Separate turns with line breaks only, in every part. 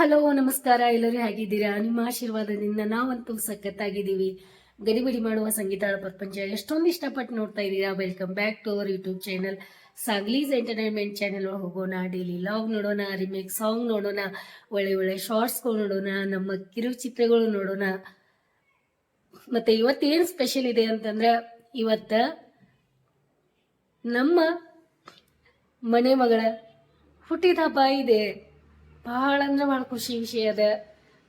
Hello, ನಮಸ್ಕಾರ. ಎಲ್ಲರೂ ಹೇಗಿದ್ದೀರಾ? ನಿಮ್ಮ ಆಶೀರ್ವಾದದಿಂದ ನಾವಂತೂ ಸಖತ್ತಾಗಿದ್ದೀವಿ. ಗಡಿಬಿಡಿ ಮಾಡುವ ಸಂಗೀತ ಪ್ರಪಂಚ ಎಷ್ಟೊಂದು ಇಷ್ಟಪಟ್ಟು ನೋಡ್ತಾ ಇದ್ದೀರಾ? Welcome back to our YouTube channel ಸಾಗ್ಲೀಸ್ entertainment channel ಹೋಗೋಣ. ಡೈಲಿ ಲಾಗ್ ನೋಡೋಣ ರಿಮೇಕ್ ಸಾಂಗ್ ನೋಡೋಣ, ಒಳ್ಳೆ ಒಳ್ಳೆ ಶಾರ್ಟ್ಸ್ಗಳು ನೋಡೋಣ, ನಮ್ಮ ಕಿರುಚಿತ್ರಗಳು ನೋಡೋಣ. ಮತ್ತೆ ಏನು ಸ್ಪೆಷಲ್ ಇದೆ ಅಂತಂದ್ರೆ, ಇವತ್ತ ನಮ್ಮ ಮನೆ ಮಗಳ ಹುಟ್ಟಿದ ಹಬ್ಬ ಇದೆ. ಬಹಳ ಅಂದ್ರೆ ಬಹಳ ಖುಷಿ ವಿಷಯ ಅದ.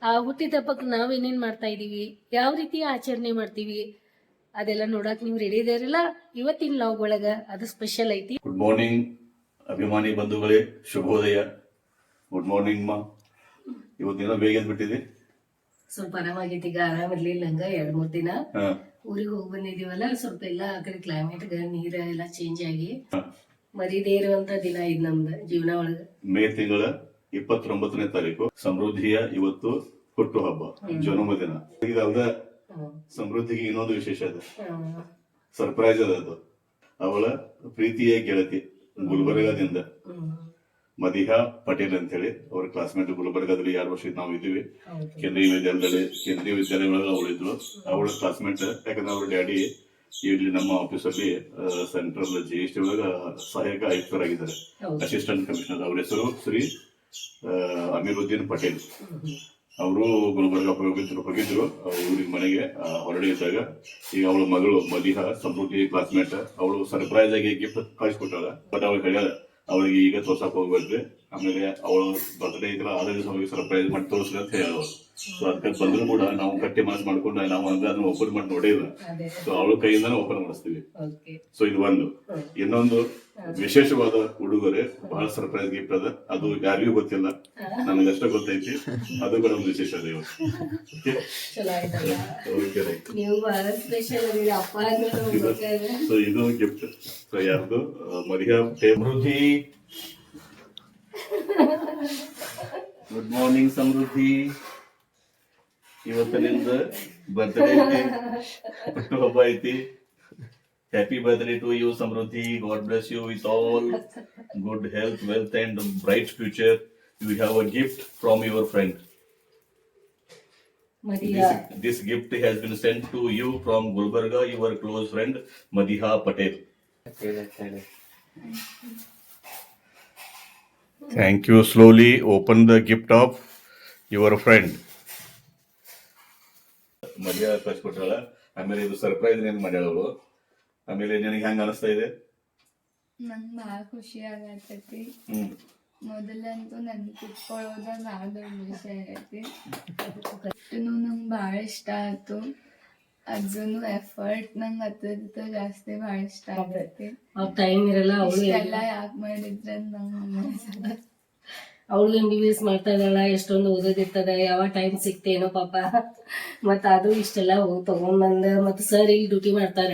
ಆ ಹುಟ್ಟಿದ ಹಬ್ಬಕ್ಕೆ ನಾವೇನೇನ್ ಮಾಡ್ತಾ ಇದೀವಿ? ಯಾವ ರೀತಿ ಆಚರಣೆ ಮಾಡ್ತೀವಿ? ಅದೆಲ್ಲ ನೋಡಕ್ ನೀವು ರೆಡಿ ಇದಾರಲ್ಲ ಇವತ್ತಿನ ಲಾಗ್ ಒಳಗ ಅದು ಸ್ಪೆಷಲ್ ಐತಿ.
ಗುಡ್ ಮಾರ್ನಿಂಗ್ ಅಭಿಮಾನಿ ಬಂಧುಗಳೇ ಶುಭೋದಯ. ಗುಡ್ ಮಾರ್ನಿಂಗ್ ಮಾ. ಇವತ್ತಿನ ಬೇಗ ಬಿಟ್ಟಿದೆ
ಸ್ವಲ್ಪ ಆರಾಮಾಗೈತಿ ಈಗ ಆರಾಮಿರ್ಲಿಲ್ಲ ಹಂಗ ಎರಡ್ ಮೂರ್ ದಿನ. ಊರಿಗೆ ಹೋಗಿ ಬಂದಿದೀವಲ್ಲ ಸ್ವಲ್ಪ ಎಲ್ಲ ಆ ಕಡೆ ಕ್ಲೈಮೇಟ್ ನೀರ ಎಲ್ಲ ಚೇಂಜ್ ಆಗಿ. ಮರಿದೇ ಇರುವಂತ ದಿನ ಇದ್ ನಮ್ದು ಜೀವನ ಒಳಗ.
ಮೇ ತಿಂಗಳ ಇಪ್ಪತ್ತೊಂಬತ್ತನೇ ತಾರೀಕು ಸಮೃದ್ಧಿಯ ಇವತ್ತು ಹುಟ್ಟು ಹಬ್ಬ ಜನ್ಮದಿನ ಇದಲ್ದ. ಸಮೃದ್ಧಿಗೆ ಇನ್ನೊಂದು ವಿಶೇಷ
ಅದ
ಸರ್ಪ್ರೈಸ್ ಅದ ಅದು. ಅವಳ ಪ್ರೀತಿಯ ಗೆಳತಿ ಗುಲ್ಬರ್ಗಾದಿಂದ. ಮದಿಹಾ ಪಟೇಲ್ ಅಂತ ಹೇಳಿ ಅವ್ರ ಕ್ಲಾಸ್ಮೇಟ್ ಗುಲ್ಬರ್ಗಾದಲ್ಲಿ ಎರಡು ವರ್ಷ ನಾವು ಇದ್ದೀವಿ.
ಹೌದು.
ಕೇಂದ್ರೀಯ ವಿದ್ಯಾಲಯದಲ್ಲಿ ಕೇಂದ್ರೀಯ ವಿದ್ಯಾಲಯಗಳಲ್ಲಿ ಅವಳಿದ್ಳು ಅವಳ ಕ್ಲಾಸ್ಮೇಟ್ ಯಾಕಂದ್ರೆ ಅವ್ರ ಡ್ಯಾಡಿ ಇಲ್ಲಿ ನಮ್ಮ ಆಫೀಸಲ್ಲಿ ಸೆಂಟ್ರಲ್ ಜಿ ಎಸ್ ಟಿ ಒಳಗ ಸಹಾಯಕ ಆಯುಕ್ತರಾಗಿದ್ದಾರೆ. ಅಸಿಸ್ಟೆಂಟ್ ಕಮಿಷನರ್ ಅವರ ಹೆಸರು ಶ್ರೀ ಅಮೀರುದ್ದೀನ್ ಪಟೇಲ್. ಅವರು ಗುಲ್ಬರ್ಗ ಹೋಗಿದ್ರು ಹೋಗಿದ್ರು ಊರಿಗೆ ಮನೆಗೆ ಹೊರಡಿ ಇದ್ದಾಗ. ಈಗ ಅವಳ ಮಗಳು ಮದಿಹಾ ಸಮೃದ್ಧಿ ಕ್ಲಾಸ್ಮೇಟ್ ಅವಳು ಸರ್ಪ್ರೈಸ್ ಆಗಿ ಗಿಫ್ಟ್ ಕಳಿಸ್ಕೊಟ್ಟಾಳ ಬಟ್ ಅವಳು ಹೇಳ್ಯಾಳ ಅವಳಿಗೆ ಈಗ ತೋರ್ಸಕ್ ಹೋಗ್ಬೇಡ್ರಿ ಆಮೇಲೆ ಅವಳು ಬರ್ತ್ಡೇ ಇದ್ರ ಅದೇ ದಿವಸ ಅವಳಿಗೆ ಸರ್ಪ್ರೈಸ್ ಮಾಡಿ ತೋರಿಸ್ರಿ ಅಂತ ಹೇಳೋಳು ಸೊ ಅದಕ್ಕೆ ಬಂದ್ರು ಕೂಡ ನಾವು ಕಟ್ಟಿ ಮನಸ್ಸು ಮಾಡ್ಕೊಂಡು ನಾವು ಹಂಗ ಅದನ್ನ ಓಪನ್ ಮಾಡಿ ನೋಡಿಲ್ಲ. ಸೊ ಅವಳ ಕೈಯಿಂದಾನೆ ಓಪನ್ ಮಾಡಿಸ್ತೀವಿ. ಸೊ ಇದು ಒಂದು. ಇನ್ನೊಂದು ವಿಶೇಷವಾದ ಉಡುಗೊರೆ ಬಹಳ ಸರ್ಪ್ರೈಸ್ ಗಿಫ್ಟ್ ಅದ. ಅದು ಯಾರಿಗೂ ಗೊತ್ತಿಲ್ಲ. ನನಗಷ್ಟ ಗೊತ್ತೈತಿ. ಅದು ಕೂಡ ಒಂದು ವಿಶೇಷ ಅದ ಇವತ್ತು. ಸೊ ಇದು ಗಿಫ್ಟ್ ಸೊ ಯಾರ್ದು? ಮರಿಯಾ ಸಮೃದ್ಧಿ. Good morning Samruddhi. ಇವತ್ತಿನಿಂದ ಬರ್ತಡೇ ಬರ್ತ್ಡೇ ಐತಿ. ಹಬ್ಬ ಐತಿ. Happy birthday to you Samruddhi God bless you with all good health wealth and bright future you have a gift from your friend
Madiya
This, this gift has been sent to you from Gulbarga, your close friend Madiha Patel. Thank you. Slowly open the gift of your friend. Madiya ಕಳ್ಸಿಕೊಟ್ರಲ್ಲ ಆಮೇಲೆ ಇದು surprise ಏನ್ ಮಾಡ್ಯಾಳವಳು ಆಮೇಲೆ ನಿನಗೆ ಹೆಂಗ ಅನಿಸ್ತಾ ಇದೆ?
ನಂಗ್ ಭಾಳ ಖುಷಿ ಆಗತೈತಿ.
ಹ್ಮ್.
ಮೊದಲಂತೂ ನನ್ ಕುತ್ಕೊಳ್ಳೋದ ಭಾಳ ದೊಡ್ಡ ವಿಷಯ ಐತಿ ಅಷ್ಟೂ ನಂಗ್ ಭಾಳ ಇಷ್ಟ ಆಯ್ತು. ಅಜ್ಜನು ಎಫರ್ಟ್ ನಂಗ್ ಅತ್ಯಂತ ಜಾಸ್ತಿ ಭಾಳ ಇಷ್ಟ ಆಗೈತಿ.
ಅವ್ರ ಟೈಮ್ ಇರಲ್ಲ ಅವಳು
ಇಷ್ಟೆಲ್ಲ ಯಾಕೆ ಮಾಡಿದ್ರೆ ನಂಗೆ
ಅವಳು ಎಂ ಬಿ ಬಿ ಎಸ್ ಮಾಡ್ತಾ ಇದ್ದಾಳ ಎಷ್ಟೊಂದು ಓದೋದಿರ್ತದ ಯಾವ ಟೈಮ್ ಸಿಕ್ತೇನೋ ಪಾಪ. ಮತ್ತ ಅದು ಇಷ್ಟೆಲ್ಲ ಹೋಗಿ ತಗೊಂಡ್ಬಂದ ಮತ್ತ ಸರ್ ಇಲ್ಲಿ ಡ್ಯೂಟಿ ಮಾಡ್ತಾರ.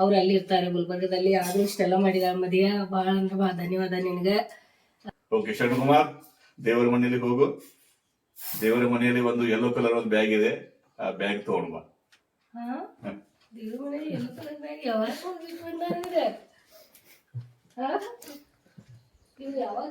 ಅವ್ರು ಅಲ್ಲಿ ಇರ್ತಾರೆ ಗುಲ್ಬರ್ಗದಲ್ಲಿ. ಆದ್ರೂ ಇಷ್ಟೆಲ್ಲ ಮಾಡಿದ ಮದಿಯ ಭಾಳ ಅಂದ್ರೆ ಬಹಳ ಧನ್ಯವಾದ ನಿನಗೆ.
ಓಕೆ ಶರಣಕುಮಾರ್ ದೇವರ ಮನೆಯಲ್ಲಿ ಹೋಗು. ದೇವರ ಮನೆಯಲ್ಲಿ ಒಂದು ಯೆಲ್ಲೋ ಕಲರ್ ಒಂದು ಬ್ಯಾಗ್ ಇದೆ. ಆ ಬ್ಯಾಗ್ ತಗೊಂಡು ಬಾ.
ಹಾ? ದೇವ್ರ ಮನೆಯಲ್ಲಿ ಎಲ್ಲೋ ಕಲರ್ ಬ್ಯಾಗ್ ಯಾವಾಗ ಹೋಗ್ಬಿಟ್ಟು ಬಂದಾರ ಯಾವಾಗ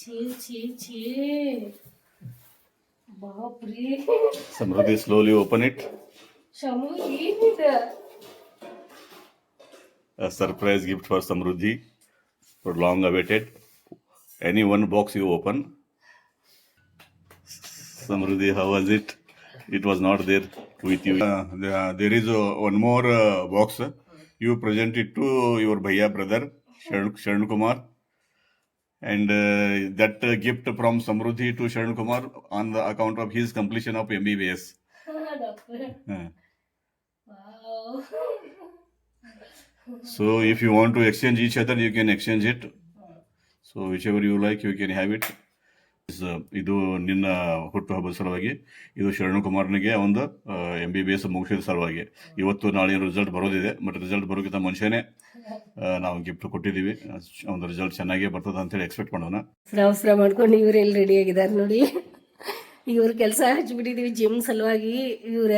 yellow colour bag ಇದ್ರು? ಛೇ ಛೇ ಛೇ ಬಾಪ್ರಿ
ಸಮೃದ್ಧಿ ಸ್ಲೋಲಿ ಓಪನ್ ಇಟ್
ಶಮು ಏನಿದೆ
a surprise gift for Samruddhi for long awaited. Any one box you open. Samruddhi, how was it? It was not there with you. Uh, there, there is uh, one more uh, box. You present it to your bhaiya brother, Sharan Sharan Kumar. and uh, that uh, gift from Samruddhi to Sharan Kumar on the account of his completion of MBBS. Uh. so if you want to exchange each other, you can exchange it. So whichever you like, you can have it. Uh, ಇದು ನಿನ್ನ ಹುಟ್ಟು ಹಬ್ಬದ ಸಲುವಾಗಿ ಇದು ಶರಣು ಕುಮಾರ್ನಿಗೆ ಒಂದು M B B S ಮುಗಿಸಿದ ಸಲುವಾಗಿ. ಇವತ್ತು ನಾಳೆ ರಿಸಲ್ಟ್ ಬರೋದಿದೆ ಬಟ್ ರಿಸಲ್ಟ್ ಬರೋಕ್ಕಿಂತ ಮುಂಚೆನೆ ನಾವು ಗಿಫ್ಟ್ ಕೊಟ್ಟಿದ್ದೀವಿ. ಒಂದು ರಿಸಲ್ಟ್ ಚೆನ್ನಾಗಿ ಬರ್ತದೆ ಅಂತೇಳಿ ಎಕ್ಸ್ಪೆಕ್ಟ್ ಮಾಡೋಣ.
ಸ್ರಾವಸ್ರ ಮಾಡ್ಕೊಂಡು ಇವ್ರು ಎಲ್ಲಿ ರೆಡಿ ಆಗಿದ್ದಾರೆ ನೋಡಿ. ಇವ್ರ ಕೆಲಸ ಹಚ್ಚಿಬಿಟ್ಟಿದ್ದೀವಿ ಜಿಮ್ ಸಲುವಾಗಿ ಇವ್ರ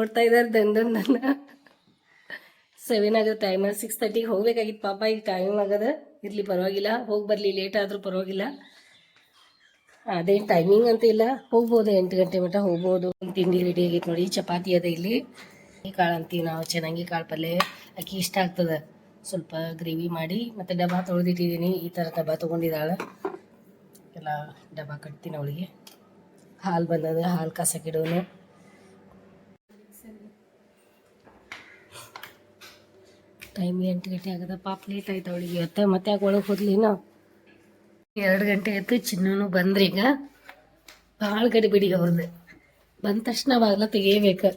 ಓಡ್ತಾ ಇದ್ದಾರೆ ದಂಡ ನನ್ನ ಸೆವೆನ್ ಆಗೋ ಟೈಮ್ ಸಿಕ್ಸ್ ತರ್ಟಿಗೆ ಹೋಗ್ಬೇಕಾಗಿತ್ತು ಪಾಪ ಈಗ ಟೈಮ್ ಆಗದ. ಇರ್ಲಿ ಪರವಾಗಿಲ್ಲ. ಹೋಗಿ ಬರಲಿ ಲೇಟ್ ಆದರೂ ಪರವಾಗಿಲ್ಲ. ಅದೇನು ಟೈಮಿಂಗ್ ಅಂತ ಇಲ್ಲ. ಹೋಗ್ಬೋದು, ಎಂಟು ಗಂಟೆ ಮಟ್ಟ ಹೋಗ್ಬೋದು. ತಿಂಡಿ ರೆಡಿ ಆಗೈತೆ ನೋಡಿ, ಚಪಾತಿ ಅದ ಇಲ್ಲಿ. ಕಾಳು ಅಂತೀವಿ ನಾವು, ಚೆನ್ನಾಗಿ ಕಾಳು ಪಲ್ಯ ಅಕ್ಕಿ ಇಷ್ಟ ಆಗ್ತದೆ. ಸ್ವಲ್ಪ ಗ್ರೇವಿ ಮಾಡಿ, ಮತ್ತು ಡಬ್ಬ ತೊಳೆದಿಟ್ಟಿದ್ದೀನಿ ಈ ಥರ ಡಬ್ಬ ತೊಗೊಂಡಿದ್ದಾಳೆ. ಎಲ್ಲ ಡಬ್ಬ ಕಟ್ತೀನಿ ಅವಳಿಗೆ. ಹಾಲು ಬಂದದ, ಹಾಲು ಕಾಸಕ್ಕಿಡೋನು ಟೈಮ್ ಎಂಟು ಗಂಟೆ ಆಗದ, ಪಾಪ ಲೇಟ್ ಆಯ್ತು ಅವಳಿಗೆ ಇವತ್ತು. ಮತ್ತೆ ಯಾಕೆ ಒಳಗೆ ಹೋದ್ಲಿನ ಎರಡು ಗಂಟೆ ಆಯ್ತು ಚಿನ್ನೂ ಬಂದ್ರಿ ಈಗ. ಭಾಳ ಗಡಿಬಿಡಿ ಅವ್ರದ್ದು ಬಂದ ತಕ್ಷಣ ಬಾಗ್ಲ ತೆಗಿಬೇಕು.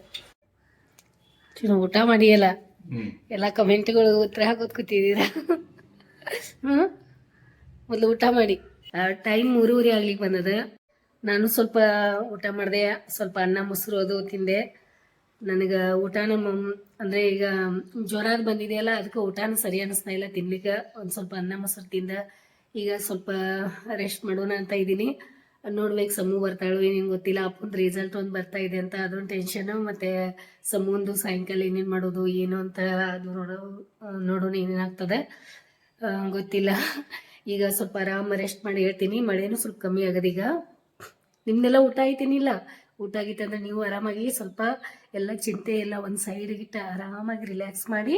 ಚಿನ್ನ ಊಟ ಮಾಡಿಯಲ್ಲ. ಎಲ್ಲ ಕಮೆಂಟ್ಗಳು ಉತ್ತರ ಹಾಕೋದ್ ಕೂತಿದ್ದೀರ? ಹ್ಞೂ ಮೊದಲು ಊಟ ಮಾಡಿ. ಟೈಮ್ ಮೂರುವರೆ ಆಗ್ಲಿಕ್ಕೆ ಬಂದದ. ನಾನು ಸ್ವಲ್ಪ ಊಟ ಮಾಡಿದೆ ಸ್ವಲ್ಪ ಅನ್ನ ಮೊಸರು ಅದು ತಿಂದೆ. ನನಗೆ ಊಟನ ಮಮ್- ಅಂದ್ರೆ ಈಗ ಜ್ವರ ಬಂದಿದೆಯಲ್ಲ ಅದಕ್ಕೆ ಊಟನ ಸರಿ ಅನಿಸ್ತಾ ಇಲ್ಲ ತಿನ್ಲಿಕ್ಕೆ. ಒಂದು ಸ್ವಲ್ಪ ಅನ್ನ ಮೊಸರು ತಿಂದ. ಈಗ ಸ್ವಲ್ಪ ರೆಸ್ಟ್ ಮಾಡೋಣ ಅಂತ ಇದ್ದೀನಿ. ನೋಡ್ಬೇಕು ಸಮೂ ಬರ್ತಾಳು ಏನೇನು ಗೊತ್ತಿಲ್ಲ. ಅಪ್ಪನ ರಿಸಲ್ಟ್ ಒಂದು ಬರ್ತಾ ಇದೆ ಅಂತ ಅದೊಂದು ಟೆನ್ಷನ್ ಮತ್ತೆ ಸಮೂಂದು ಸಾಯಂಕಾಲ ಏನೇನು ಮಾಡೋದು, ಏನು ಅಂತ ಅದು ನೋಡೋ, ನೋಡೋಣ ಏನೇನಾಗ್ತದೆ ಗೊತ್ತಿಲ್ಲ. ಈಗ ಸ್ವಲ್ಪ ಆರಾಮ ರೆಸ್ಟ್ ಮಾಡಿ ಹೇಳ್ತೀನಿ. ಮಳೆನೂ ಸ್ವಲ್ಪ ಕಮ್ಮಿ ಆಗದೀಗ ನಿಮ್ದೆಲ್ಲ ಊಟ ಐತಿನಿಲ್ಲ ಊಟ ಆಗೈತೆ ಅಂದ್ರೆ ನೀವು ಆರಾಮಾಗಿ ಸ್ವಲ್ಪ ಎಲ್ಲ ಚಿಂತೆ ಎಲ್ಲ ಒಂದು ಸೈಡ್ಗಿಟ್ಟು ಆರಾಮಾಗಿ ರಿಲ್ಯಾಕ್ಸ್ ಮಾಡಿ,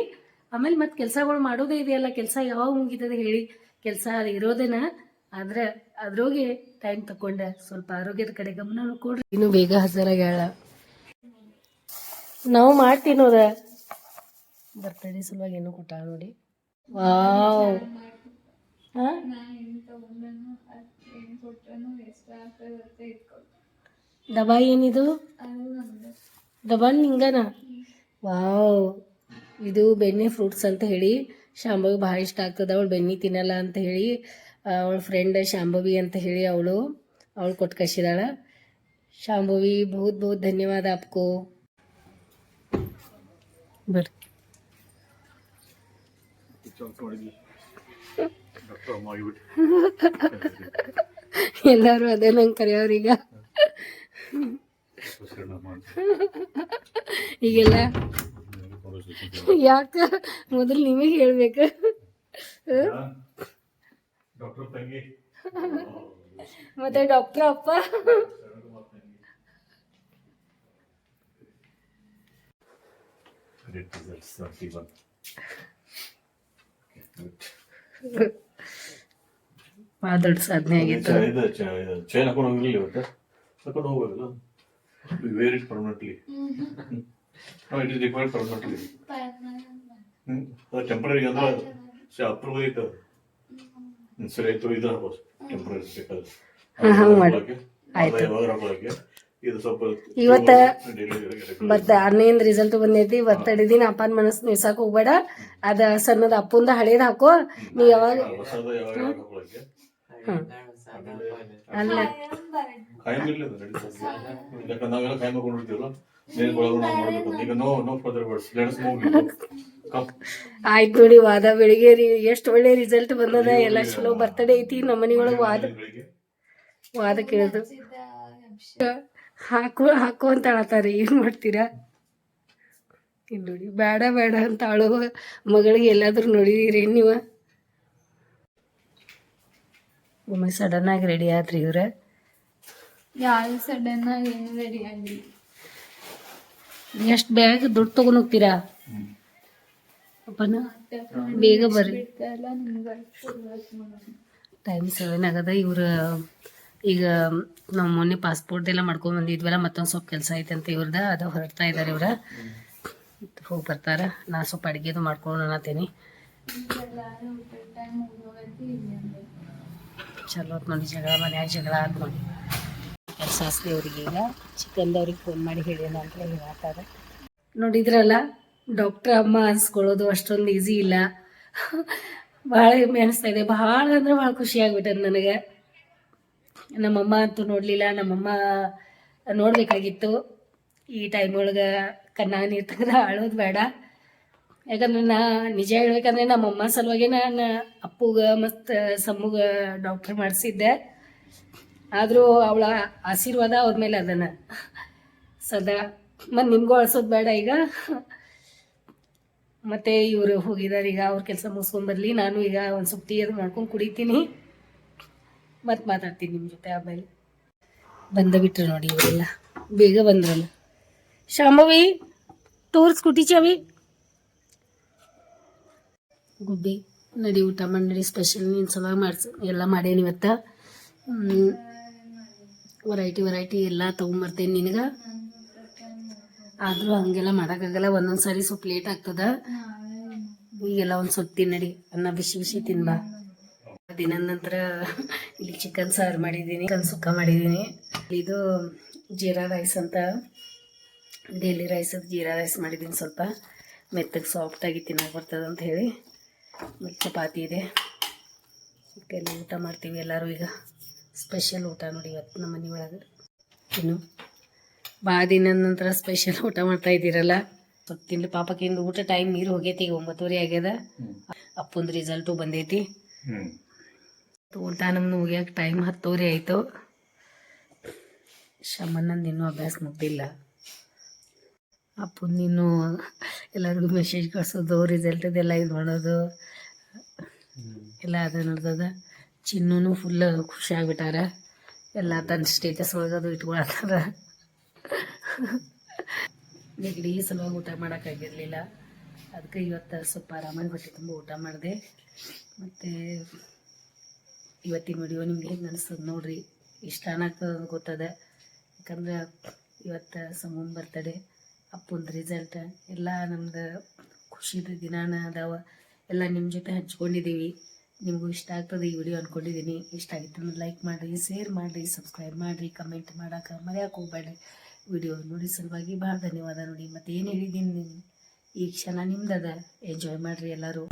ಆಮೇಲೆ ಮತ್ತೆ ಕೆಲಸಗಳು ಮಾಡೋದೇ ಇದೆಯಲ್ಲ, ಕೆಲಸ ಯಾವಾಗ ಮುಗಿತದೆ ಹೇಳಿ. ಕೆಲಸ ಇರೋದೇನ ಆದ್ರೆ ಅದ್ರೋಗಿ ಟೈಮ್ ತಕೊಂಡೆ. ಸ್ವಲ್ಪ ಆರೋಗ್ಯದ ಕಡೆ ಗಮನ ಕೊಡ್ರಿ. ಇನ್ನು ಬೇಗ ಹಜರಾಗ್ಯಾಳ ನಾವು ಮಾಡ್ತೀನೋದ ಬರ್ತಡೇ ಸಲುವಾಗಿ ಏನು ಕೊಟ್ಟ ನೋಡಿ. ವಾವ್.
ಅದು
ಡಬಾ ಏನಿದು? ದಬಾನ್ ಹಿಂಗನ? ವಾವ್. ಇದು ಬೆಣ್ಣೆ ಫ್ರೂಟ್ಸ್ ಅಂತ ಹೇಳಿ. ಶಾಂಭವಿ ಭಾಳ ಇಷ್ಟ ಆಗ್ತದೆ ಅವಳು ಬೆನ್ನಿ ತಿನ್ನಲ್ಲ ಅಂತ ಹೇಳಿ ಅವಳ ಫ್ರೆಂಡ್ ಶಾಂಭವಿ ಅಂತ ಹೇಳಿ ಅವಳು ಅವಳು ಕೊಟ್ಟು ಕಳಿಸಿದಾಳ. ಶಾಂಭವಿ ಬಹುತ್ ಬಹುತ್ ಧನ್ಯವಾದ ಆಪ್ಕೋ
ಅಮ್ಮ ಆಗಿಬಿಟ್ಟು
ಎಲ್ಲರೂ ಅದೇ ನಂಗೆ ಕರೆಯೋರೀಗ ಈಗೆಲ್ಲ ಯಾಕ? ಮೊದಲು ನಿಮಗೆ ಹೇಳ್ಬೇಕ.
ಡಾಕ್ಟರ್ ತಂಗಿ?
ಮತ್ತೆ ಡಾಕ್ಟರ್ ಅಪ್ಪ?
Great results, 31.
ಭಾಳ ದೊಡ್ಡ ಸಾಧನೆ ಆಗಿತ್ತು.
ಚೈನ್ ಹಾಕೊಂಡು ಹೋಗಿರ್ಲಿ ಇವತ್ತು ಹಾಕೊಂಡು ಹೋಗ್ಬೇಕಲ್ಲ ವೇರ್ ಇಟ್ ಪರ್ಮನೆಂಟ್ಲಿ ಅದು ಟೆಂಪ್ರರಿ ಅಂದ್ರೆ ಅಪ್ರೂವಲ್ ಐತೆ ಹ್ಮ್, ಸರಿ ಆಯ್ತು ಇದು ಹಾಕೋದು ಟೆಂಪ್ರರಿ ಬೇಕಾದ್ರೆ.
ಹಾ, ಹಂಗ್ ಮಾಡಿ.
ಅದು ಯಾವಾಗ ಹಾಕೊಳ್ಳೋಕೆ ಇದು ಸ್ವಲ್ಪ
ಇವತ್ತ ರಿಸಲ್ಟ್ ಬಂದೈತಿ. ಇವತ್ತ ದಿನ ಅಪ್ಪನ ಮನಸ್ಸು ನಿಲ್ಸಕ್ ಹೋಗ್ಬೇಡ. ಅದ ಸಣ್ಣದ ಅಪ್ಪಂದ ಹಳೇದ್ ಹಾಕೋ. ನೀ ಯಾವಾಗ
ಹೊಸದು
ಅಲ್ಲ
ಕಾಯಂ ಇರ್ಲಿ ಅದು ನಡೀತದೆ ಯಾಕಂದ್ರೆ ನಾವೆಲ್ಲ ಕಾಯಂ ಹಾಕೊಂಡಿರ್ತೀವಲ್ಲ
ಆಯ್ತು ನೋಡಿ ವಾದ ಬೆಳಿಗ್ಗೆ ರೀ. ಎಷ್ಟು ಒಳ್ಳೆ ರಿಸಲ್ಟ್ ಬಂದದ. ಎಲ್ಲ ಚಲೋ ಬರ್ತಡೇ ಐತಿ. ನಮ್ಮ ಮನಿಯೊಳಗ ವಾದ ವಾದ ಕೇಳಿದ್ರು ಹಾಕು ಹಾಕು ಅಂತ ಏನು ಏನ್ ಮಾಡ್ತೀರಾ? ಇಲ್ಲಿ ನೋಡಿ ಬೇಡ ಬೇಡ ಅಂತ ಅಳುವ ಮಗಳಿಗೆ ಎಲ್ಲಾದ್ರೂ ನೋಡಿದೀರಿ ನೀವು? ಒಮ್ಮೆ ಸಡನ್ ಆಗಿ ರೆಡಿ ಆದ್ರಿ ಇವ್ರ?
ಯಾರು ಸಡನ್ ಆಗಿ ಏನು ರೆಡಿ ಆಗಲಿ?
ಎಷ್ಟು ಬೇಗ ದುಡ್ಡು ತಗೊಂಡು ಹೋಗ್ತೀರಾ? ಬೇಗ ಬರ್ರಿ. ಟೈಮ್ ಸೆವೆನ್ ಆಗದ, ಇವ್ರ, ಈಗ ನಾವು ಮೊನ್ನೆ ಪಾಸ್ಪೋರ್ಟ್ ಎಲ್ಲ ಮಾಡ್ಕೊಂಡ್ ಬಂದಿದ್ವಲ್ಲ, ಮತ್ತೊಂದು ಸ್ವಲ್ಪ ಕೆಲಸ ಐತೆ ಅಂತ ಇವ್ರದ, ಅದು ಹೊರಡ್ತಾ ಇದ್ದಾರೆ ಇವ್ರ. ಹೋಗಿ ಬರ್ತಾರ. ನಾ ಸ್ವಲ್ಪ ಅಡುಗೆದು ಮಾಡ್ಕೊಂಡು ಅನ್ನತೀನಿ. ಚಲೋ ನೋಡಿ ಜಗಳ, ಮನ್ಯಾಗ ಜಗಳ ನೋಡಿ. ಕೆಲಸ ಅವರಿಗೆ ಈಗ ಚಿಕನ್ದವ್ರಿಗೆ ಫೋನ್ ಮಾಡಿ ಹೇಳೋಣ ಅಂತ ಹೇಳ್ತಾರೆ ನೋಡಿದ್ರಲ್ಲ ಡಾಕ್ಟ್ರ್ ಅಮ್ಮ ಅನ್ಸ್ಕೊಳ್ಳೋದು ಅಷ್ಟೊಂದು ಈಸಿ ಇಲ್ಲ. ಭಾಳ ಹೆಮ್ಮೆ ಅನಿಸ್ತಾ ಇದೆ. ಭಾಳ ಅಂದ್ರೆ ಭಾಳ ಖುಷಿ ಆಗ್ಬಿಟ್ಟದ ನನಗೆ. ನಮ್ಮಮ್ಮ ಅಂತೂ ನೋಡಲಿಲ್ಲ, ನಮ್ಮಮ್ಮ ನೋಡಬೇಕಾಗಿತ್ತು. ಈ ಟೈಮ್ ಒಳಗೆ ಕಣ್ಣಾಗ ನೀರು ತೆಗೆದು ಆಳೋದು ಬೇಡ. ಯಾಕಂದ್ರೆ ನಾ ನಿಜ ಹೇಳ್ಬೇಕಂದ್ರೆ ನಮ್ಮಮ್ಮ ಸಲುವಾಗಿ ನಾನು ಅಪ್ಪುಗ ಮತ್ತು ಸಮ್ಮಗ ಡಾಕ್ಟ್ರ್ ಮಾಡಿಸಿದ್ದೆ. ಆದರೂ ಅವಳ ಆಶೀರ್ವಾದ ಅವ್ರ ಮೇಲೆ ಅದನ್ನ ಸದಾ. ಮತ್ತು ನಿಮಗೂ ಅಳ್ಸೋದು ಬೇಡ ಈಗ. ಮತ್ತೆ ಇವರು ಹೋಗಿದ್ದಾರೆ ಈಗ ಅವ್ರ ಕೆಲಸ ಮುಗಿಸ್ಕೊಂಡ್ಬರ್ಲಿ ನಾನು ಈಗ ಒಂದು ಸ್ವಲ್ಪ ಟೀ ಅದು ಮಾಡ್ಕೊಂಡು ಕುಡಿತೀನಿ. ಮತ್ತೆ ಮಾತಾಡ್ತೀನಿ ನಿಮ್ಮ ಜೊತೆ ಆಮೇಲೆ. ಬಂದ ಬಿಟ್ರು ನೋಡಿ ಇವರೆಲ್ಲ. ಬೇಗ ಬಂದ್ರಲ್ಲ. ಶಾಂಭವಿ ಟೂರ್ಸ್ ಸ್ಕೂಟಿ ಚಾವಿ ಗುಬ್ಬಿ, ನಡಿ ಊಟ ಮಾಡಿ ಸ್ಪೆಷಲ್ ನೀನು ಸಲ ಮಾಡ್ಸ, ಎಲ್ಲ ಮಾಡೇನಿ ಇವತ್ತು. ವೆರೈಟಿ ವೆರೈಟಿ ಎಲ್ಲ ತೊಗೊಂಬರ್ತೇನೆ ನಿನಗೆ. ಆದರೂ ಹಂಗೆಲ್ಲ ಮಾಡೋಕ್ಕಾಗಲ್ಲ. ಒಂದೊಂದು ಸಾರಿ ಸ್ವಲ್ಪ ಲೇಟ್ ಆಗ್ತದ. ಈಗೆಲ್ಲ ಒಂದು ಸ್ವಲ್ಪ ತಿನ್ನಡಿ ಅನ್ನ ಬಿಸಿ ಬಿಸಿ ತಿನ್ಬಾ ದಿನ ನಂತರ ಇಲ್ಲಿ ಚಿಕನ್ ಸಾರು ಮಾಡಿದ್ದೀನಿ. ಚಿಕನ್ ಸುಕ್ಕ ಮಾಡಿದ್ದೀನಿ. ಇದು ಜೀರಾ ರೈಸ್ ಅಂತ. ಡೈಲಿ ರೈಸ್ ಜೀರಾ ರೈಸ್ ಮಾಡಿದ್ದೀನಿ ಸ್ವಲ್ಪ. ಮೆತ್ತಗೆ ಸಾಫ್ಟಾಗಿ ತಿನ್ನೋಕೆ ಬರ್ತದೆ ಅಂತ ಹೇಳಿ. ಚಪಾತಿ ಇದೆ. ಊಟ ಮಾಡ್ತೀವಿ ಎಲ್ಲರೂ ಈಗ. ಸ್ಪೆಷಲ್ ಊಟ ನೋಡಿ ಇವತ್ತು ನಮ್ಮ ಮನೆ ಒಳಗೆ ಇನ್ನು ಭಾಳ ದಿನ ನಂತರ ಸ್ಪೆಷಲ್ ಊಟ ಮಾಡ್ತಾ ಇದ್ದೀರಲ್ಲ. ಸ್ವಲ್ಪ ತಿನ್ಲಿ ಪಾಪಕ್ಕಿಂದು ಊಟ ಟೈಮ್ ನೀರು ಹೋಗೈತಿ ಈಗ ಒಂಬತ್ತುವರೆ ಆಗ್ಯದ. ಅಪ್ಪಂದು ರಿಸಲ್ಟು ಬಂದೈತಿ. ಊಟ ನಮ್ದು ಮುಗಿಯೋಕೆ ಟೈಮ್ ಹತ್ತುವರೆ ಆಯಿತು. ಶಮನ್ನಂದು ಇನ್ನೂ ಅಭ್ಯಾಸ ಮುಗ್ದಿಲ್ಲ. ಅಪ್ಪನ ನೀನು ಎಲ್ಲರಿಗೂ ಮೆಸೇಜ್ ಕಳ್ಸೋದು ರಿಸಲ್ಟದೆಲ್ಲ ಇದು ಮಾಡೋದು. ಎಲ್ಲ ಅದು ನಡ್ದದ. ಚಿನ್ನೂ ಫುಲ್ ಖುಷಿ ಆಗ್ಬಿಟ್ಟಾರ. ಎಲ್ಲ ತನ್ನ ಸ್ಟೇಟಸ್ ಅದು ಇಟ್ಕೊಳತ್ತಾರ ನೆಗಡಿ ಸಲುವಾಗಿ ಊಟ ಮಾಡೋಕ್ಕಾಗಿರಲಿಲ್ಲ ಅದಕ್ಕೆ ಇವತ್ತು ಸ್ವಲ್ಪ ಆರಾಮಾಗಿ ಹೊಟ್ಟೆ ತುಂಬ ಊಟ ಮಾಡಿದೆ. ಮತ್ತು ಇವತ್ತಿನ ವಿಡಿಯೋ ನಿಮ್ಗೆ ಹೆಂಗೆ ಅನಿಸ್ತದೆ ನೋಡ್ರಿ. ಇಷ್ಟ ಅಂತ ಗೊತ್ತದ. ಯಾಕಂದ್ರೆ ಇವತ್ತು ಸಮೂನ್ ಬರ್ತಡೆ. ಅಪ್ಪಂದು ರಿಸಲ್ಟ್ ಎಲ್ಲ ನಮ್ದು ಖುಷಿದ ದಿನಾನ ಅದಾವ. ಎಲ್ಲ ನಿಮ್ಮ ಜೊತೆ ಹಂಚ್ಕೊಂಡಿದ್ದೀವಿ ನಿಮಗೂ ಇಷ್ಟ ಆಗ್ತದೆ ಈ ವಿಡಿಯೋ ಅಂದ್ಕೊಂಡಿದ್ದೀನಿ ಇಷ್ಟ ಆಗಿತ್ತು ಲೈಕ್ ಮಾಡಿರಿ, ಶೇರ್ ಮಾಡಿರಿ, ಸಬ್ಸ್ಕ್ರೈಬ್ ಮಾಡಿರಿ, ಕಮೆಂಟ್ ಮಾಡೋಕೆ ಮರೆಯೋಕೆ ಹೋಗಬೇಡಿ ವಿಡಿಯೋ ನೋಡಿ ಸಲುವಾಗಿ ಭಾಳ ಧನ್ಯವಾದ ನೋಡಿ. ಮತ್ತೆ ಏನು ಹೇಳಿದ್ದೀನಿ ಈ ಕ್ಷಣ ನಿಮ್ದದ. ಎಂಜಾಯ್ ಮಾಡಿರಿ ಎಲ್ಲರೂ.